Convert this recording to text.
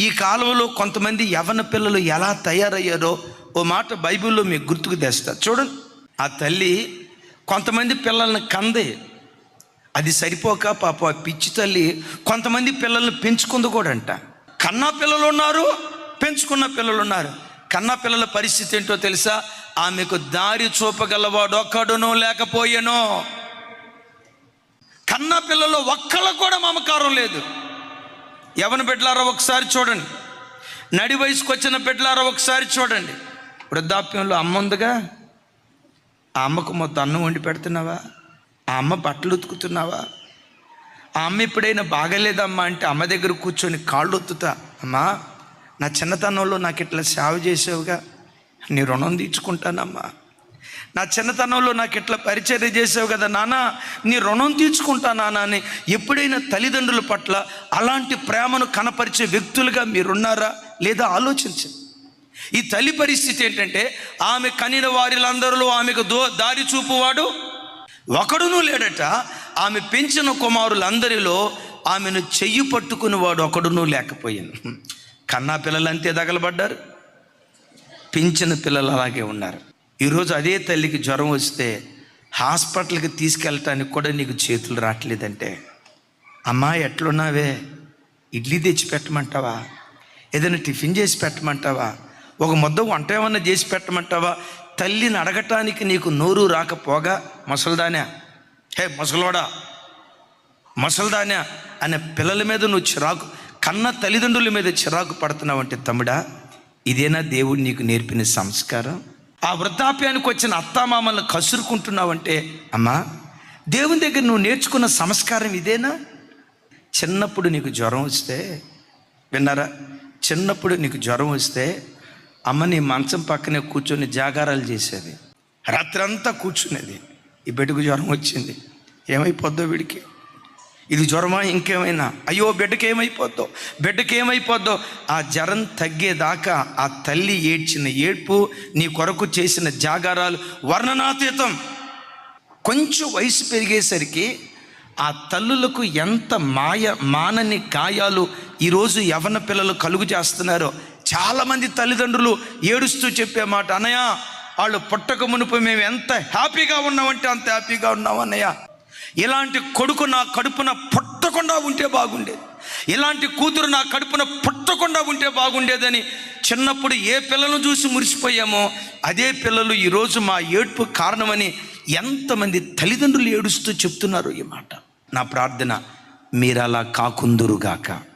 ఈ కాలంలో కొంతమంది యవన పిల్లలు ఎలా తయారయ్యారో ఓ మాట బైబిల్లో మీకు గుర్తుకు తెస్తారు చూడండి. ఆ తల్లి కొంతమంది పిల్లల్ని కంది. అది సరిపోక పాప ఆ పిచ్చి తల్లి కొంతమంది పిల్లల్ని పెంచుకుంది కూడా అంట. కన్నా పిల్లలు ఉన్నారు పెంచుకున్న పిల్లలు ఉన్నారు. కన్నా పిల్లల పరిస్థితి ఏంటో తెలుసా? ఆమెకు దారి చూపగలవాడు ఒక్కడునో లేకపోయేనో. కన్నా పిల్లలు ఒక్కళ్ళకు కూడా మమకారం లేదు. ఎవరిని పెట్టలారో ఒకసారి చూడండి. నడి వయసుకు వచ్చిన పెట్టలారో ఒకసారి చూడండి. వృద్ధాప్యంలో అమ్మ ఉందిగా? ఆ అమ్మకు మొత్తం అన్నం వండి పెడుతున్నావా? ఆ అమ్మ బట్టలు ఉతుకుతున్నావా? ఆ అమ్మ ఎప్పుడైనా బాగలేదమ్మా అంటే అమ్మ దగ్గర కూర్చొని కాళ్ళు ఒత్తుతా అమ్మా నా చిన్నతనంలో నాకు ఇట్లా సేవ చేసావుగా. నీ రుణం తీర్చుకుంటానమ్మా. నా చిన్నతనంలో నాకు ఇట్లా పరిచర్య చేసావు కదా నాన్న నీ రుణం తీర్చుకుంటా నాన్న అని ఎప్పుడైనా తల్లిదండ్రుల పట్ల అలాంటి ప్రేమను కనపరిచే వ్యక్తులుగా మీరున్నారా లేదా ఆలోచించండి. ఈ తల్లి పరిస్థితి ఏంటంటే ఆమె కనిన వారిలందరిలో ఆమెకు దో దారి చూపువాడు ఒకడునూ లేడట. ఆమె పెంచిన కుమారులందరిలో ఆమెను చెయ్యి పట్టుకునేవాడు ఒకడునూ లేకపోయాను. కన్నా పిల్లలు అంతే తగలబడ్డారు. పెంచిన పిల్లలు అలాగే ఉన్నారు. ఈరోజు అదే తల్లికి జ్వరం వస్తే హాస్పిటల్కి తీసుకెళ్ళటానికి కూడా నీకు చేతులు రావట్లేదంటే? అమ్మా ఎట్లున్నావే? ఇడ్లీ తెచ్చి పెట్టమంటావా? ఏదైనా టిఫిన్ చేసి పెట్టమంటావా? ఒక ముద్ద వంట ఏమన్నా చేసి పెట్టమంటావా? తల్లిని అడగటానికి నీకు నోరు రాకపోగా? ముసల్దానా? హే ముసలోడా! ముసల్దానా? అనే పిల్లల మీద నువ్వు చిరాకు కన్న తల్లిదండ్రుల మీద చిరాకు పడుతున్నావంటే తమ్ముడా ఇదేనా దేవుడు నీకు నేర్పిన సంస్కారం? ఆ వృద్ధాప్యానికి వచ్చిన అత్తామామల్ని కసురుకుంటున్నావంటే అమ్మా దేవుని దగ్గర నువ్వు నేర్చుకున్న సంస్కారం ఇదేనా? చిన్నప్పుడు నీకు జ్వరం వస్తే విన్నారా? చిన్నప్పుడు నీకు జ్వరం వస్తే అమ్మ నీ మంచం పక్కనే కూర్చొని జాగారాలు చేసేది. రాత్రంతా కూర్చునేది. ఈ బిడ్డకు జ్వరం వచ్చింది. ఏమైపోద్దో వీడికి? ఇది జ్వరమా? ఇంకేమైనా? అయ్యో బిడ్డకి ఏమైపోద్దో బిడ్డకి ఏమైపోద్దో ఆ జ్వరం తగ్గేదాకా ఆ తల్లి ఏడ్చిన ఏడ్పు నీ కొరకు చేసిన జాగారాలు వర్ణనాతీతం. కొంచెం వయసు పెరిగేసరికి ఆ తల్లులకు ఎంత మాయ మానని గాయాలు ఈరోజు యవన పిల్లలు కలుగు చేస్తున్నారో. చాలామంది తల్లిదండ్రులు ఏడుస్తూ చెప్పే మాట అన్నయ్య వాళ్ళు పుట్టక మునుపు మేము ఎంత హ్యాపీగా ఉన్నామంటే అంత హ్యాపీగా ఉన్నాం అన్నయ్య. ఇలాంటి కొడుకు నా కడుపున పుట్టకుండా ఉంటే బాగుండేది. ఇలాంటి కూతురు నా కడుపున పుట్టకుండా ఉంటే బాగుండేదని చిన్నప్పుడు ఏ పిల్లలను చూసి మురిసిపోయామో అదే పిల్లలు ఈరోజు మా ఏడ్పు కారణమని ఎంతమంది తల్లిదండ్రులు ఏడుస్తూ చెప్తున్నారు ఈ మాట. నా ప్రార్థన మీరు అలా కాకుందురుగాక.